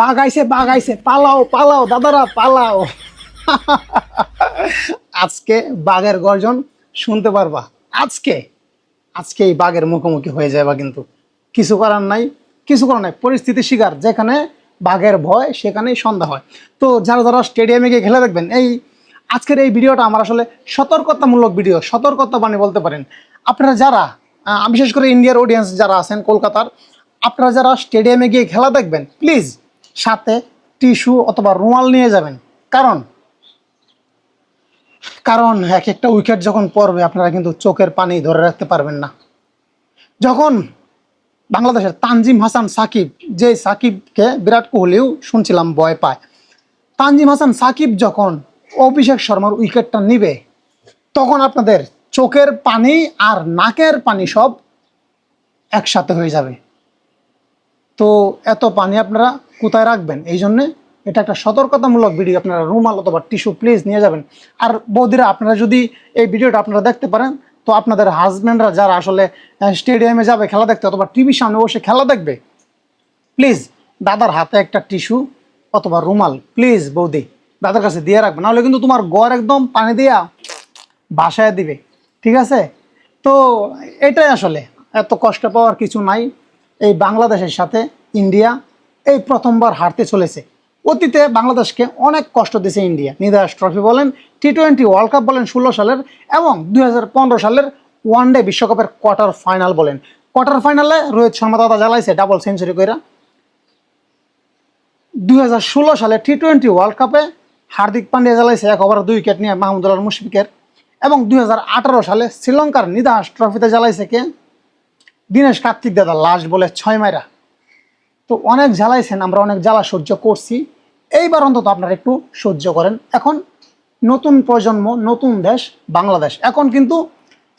বাঘ আইছে পালাও পালাও, দাদারা, পালাও। আজকে বাঘের গর্জন শুনতে পারবা। আজকে আজকে এই বাঘের মুখোমুখি হয়ে যাবা কিন্তু। কিছু করার নাই, কিছু করার নাই। পরিস্থিতি শিকার, যেখানে বাঘের ভয়, সেখানেই সন্ধ্যা হয়। তো যারা যারা স্টেডিয়ামে গিয়ে খেলে দেখবেন, এই আজকের এই ভিডিওটা আমার আসলে সতর্কতামূলক ভিডিও সতর্কতা বাণী বলতে পারেন। আপনারা যারা বিশেষ করে ইন্ডিয়ার অডিয়েন্স যারা আছেন কলকাতার, আপনারা যারা স্টেডিয়ামে গিয়ে খেলা দেখবেন প্লিজ সাথে টিস্যু অথবা রুমাল নিয়ে যাবেন। কারণ? কারণ এক একটা উইকেট যখন পড়বে, আপনারা কিন্তু চোখের পানি ধরে রাখতে পারবেন না। যখন বাংলাদেশের তানজিম হাসান সাকিব, যে সাকিবকে বিরাট কোহলিও শুনছিলাম ভয় পায়, তানজিম হাসান সাকিব যখন অভিষেক শর্মার উইকেটটা নিবে, তখন আপনাদের চোখের পানি আর নাকের পানি সব একসাথে হয়ে যাবে। তো এত পানি আপনারা কোথায় রাখবেন? এই জন্যে এটা একটা সতর্কতামূলক ভিডিও আপনারা রুমাল অথবা টিস্যু প্লিজ নিয়ে যাবেন। আর বৌদিরা, আপনারা যদি এই ভিডিওটা আপনারা দেখতে পারেন, তো আপনাদের হাজব্যান্ডরা যারা আসলে স্টেডিয়ামে যাবে খেলা দেখতে অথবা টিভির সামনে বসে খেলা দেখবে প্লিজ দাদার হাতে একটা টিস্যু অথবা রুমাল প্লিজ বৌদি, দাদার কাছে দিয়ে রাখবে নাহলে কিন্তু তোমার গড় একদম পানি দিয়া বাসায় দিবে, ঠিক আছে? তো এটাই আসলে, এত কষ্ট পাওয়ার কিছু নাই। এই বাংলাদেশের সাথে ইন্ডিয়া এই প্রথমবার হারতে চলেছে। অতীতে বাংলাদেশকে অনেক কষ্ট দিয়েছে ইন্ডিয়া। নিদাস ট্রফি বলেন টি টোয়েন্টি ওয়ার্ল্ড কাপ বলেন ষোলো সালের এবং দুই হাজার পনেরো সালের ওয়ান ডে বিশ্বকাপের কোয়ার্টার ফাইনাল বলেন। কোয়ার্টার ফাইনালে রোহিত শর্মা দাদা জ্বালাইছে ডাবল সেঞ্চুরি কইরা। দুই হাজার ষোলো সালে টি টোয়েন্টি ওয়ার্ল্ড কাপে হার্দিক পান্ডিয়া জ্বালাইছে এক ওভার দুই উইকেট নিয়ে মাহমুদুল্লাহ মুশফিকের। এবং দুই হাজার আঠারো সালে শ্রীলঙ্কার নিদাস ট্রফিতে জ্বালাইছে কে? দীনেশ কার্তিক দাদা লাস্ট বলে ছয় মাইরা। তো অনেক জ্বালাইছেন, আমরা অনেক জ্বালা সহ্য করছি। এইবার অন্তত আপনারা একটু সহ্য করেন। এখন নতুন প্রজন্ম, নতুন দেশ, বাংলাদেশ। এখন কিন্তু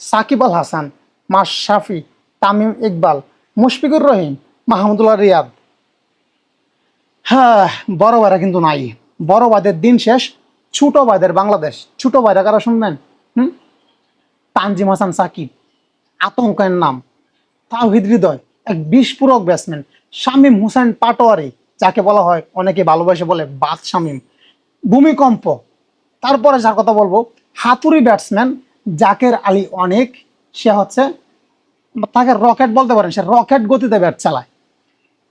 সাকিব আল হাসান মাশরাফি তামিম ইকবাল, মুশফিকুর রহিম, মাহমুদুল্লাহ রিয়াদ। হ্যাঁ বড় ভাইরা কিন্তু নাই। বড় ভাইদের দিন শেষ, ছোট ভাইদের বাংলাদেশ। ছোট ভাইরা কারা শুনবেন? হুম? তানজিম হাসান সাকিব, আতঙ্কের নাম। তাওহিদ হৃদয়, এক বিস্ফোরক ব্যাটসম্যান। শামীম হুসেন পাটোয়ারি, যাকে বলা হয়, অনেকে ভালোবাসে বলে বাদ শামীম। ভূমিকম্প। তারপরে যার কথা বলব, হাতুড়ি ব্যাটসম্যান জাকের আলী অনেক। সে হচ্ছে, তাকে রকেট বলতে পারেন, সে রকেট গতিতে ব্যাট চালায়।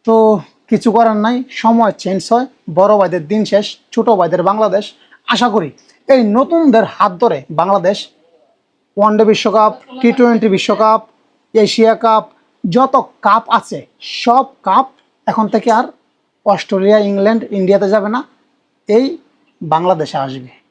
তো কিছু করার নাই, সময় চেঞ্জ হয়, বড় ভাইদের দিন শেষ, ছোট ভাইদের বাংলাদেশ। আশা করি এই নতুনদের হাত ধরে বাংলাদেশ ওয়ানডে বিশ্বকাপ, টি টোয়েন্টি বিশ্বকাপ, এশিয়া কাপ যত কাপ আছে, সব কাপ এখন থেকে আর অস্ট্রেলিয়া, ইংল্যান্ড, ইন্ডিয়াতে যাবে না, এই বাংলাদেশে আসবে।